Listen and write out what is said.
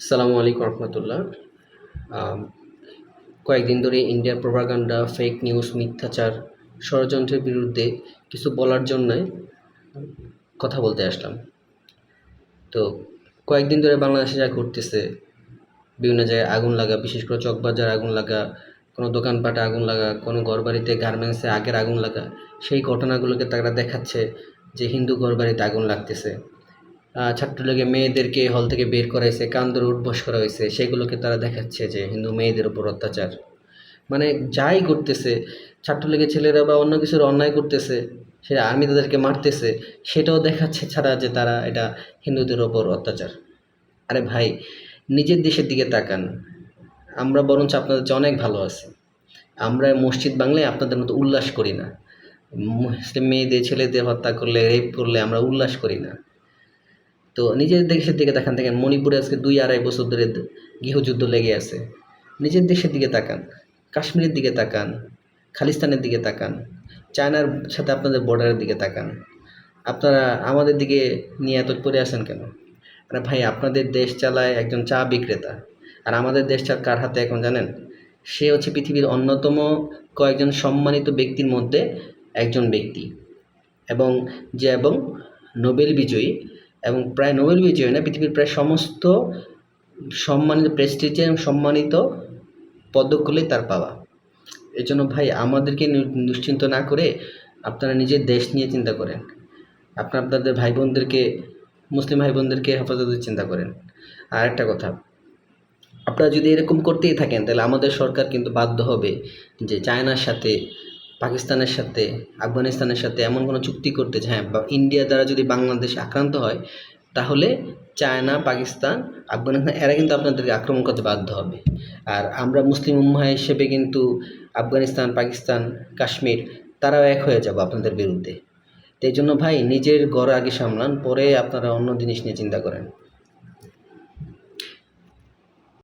আসসালামু আলাইকুম রহমতুল্লাহ। কয়েকদিন ধরে ইন্ডিয়ার প্রভাগান্ডা ফেক নিউজ মিথ্যাচার, ষড়যন্ত্রের বিরুদ্ধে কিছু বলার জন্য কথা বলতে আসলাম। তো কয়েকদিন ধরে বাংলাদেশে যা ঘটতেছে, বিভিন্ন জায়গায় আগুন লাগা, বিশেষ করে চকবাজার আগুন লাগা, কোনো দোকানপাটে আগুন লাগা, কোনো ঘরবাড়িতে গার্মেন্টসে আগের আগুন লাগা, সেই ঘটনাগুলোকে তারা দেখাচ্ছে যে হিন্দু ঘরবাড়িতে আগুন লাগতেছে। ছাত্রলীগে মেয়েদেরকে হল থেকে বের করাইছে কান ধরে উঠবস করা হয়েছে সেগুলোকে তারা দেখাচ্ছে যে হিন্দু মেয়েদের উপর অত্যাচার। মানে যাই করতেছে ছাত্রলীগের ছেলেরা বা অন্য কিছুর অন্যায় করতেছে সেটা আর্মি তাদেরকে মারতেছে, সেটাও দেখাচ্ছে ছাড়া যে তারা এটা হিন্দুদের ওপর অত্যাচার। আরে ভাই, নিজের দেশের দিকে তাকান। আমরা বরঞ্চ আপনাদের অনেক ভালো আছি। আমরা মসজিদ বাংলায় আপনাদের মতো উল্লাস করি না। মুসলিম মেয়েদের, ছেলেদের হত্যা করলে রেপ করলে আমরা উল্লাস করি না। তো নিজের দেশের দিকে তাকান, দেখেন মণিপুরে আজকে দুই আড়াই বছর ধরে গৃহযুদ্ধ লেগে আছে। নিজের দেশের দিকে তাকান, কাশ্মীরের দিকে তাকান, খালিস্তানের দিকে তাকান, চায়নার সাথে আপনাদের বর্ডারের দিকে তাকান। আপনারা আমাদের দিকে নিয়ে এত পড়ে আসেন কেন? আরে ভাই, আপনাদের দেশ চালায় একজন চা বিক্রেতা। আর আমাদের দেশ চা কার হাতে এখন জানেন? সে হচ্ছে পৃথিবীর অন্যতম কয়েকজন সম্মানিত ব্যক্তির মধ্যে একজন ব্যক্তি। এবং যে, এবং নোবেল বিজয়ী এবং প্রায় নোবেল বিজয়ী না, পৃথিবীর প্রায় সমস্ত সম্মানিত প্রেস্টিজিয়াম সম্মানিত পদকগুলোই তার পাওয়া এই জন্য ভাই আমাদেরকে নিশ্চিন্ত না করে আপনারা নিজের দেশ নিয়ে চিন্তা করেন। আপনার আপনাদের ভাই বোনদেরকে মুসলিম ভাই বোনদেরকে হেফাজতের চিন্তা করেন। আর একটা কথা, আপনারা যদি এরকম করতেই থাকেন, তাহলে আমাদের সরকার কিন্তু বাধ্য হবে যে চায়নার সাথে পাকিস্তানের সাথে, আফগানিস্তানের সাথে এমন কোনো চুক্তি করতে হ্যাঁ বা ইন্ডিয়া দ্বারা যদি বাংলাদেশ আক্রান্ত হয়, তাহলে চায়না, পাকিস্তান, আফগানিস্তান, এরা কিন্তু আপনাদেরকে আক্রমণ করতে বাধ্য হবে। আর আমরা মুসলিম উম্মাহ হিসেবে কিন্তু আফগানিস্তান, পাকিস্তান, কাশ্মীর, তারাও এক হয়ে যাব আপনাদের বিরুদ্ধে। তো এই জন্য ভাই, নিজের ঘর আগে সামলান, পরে আপনারা অন্য জিনিস নিয়ে চিন্তা করেন।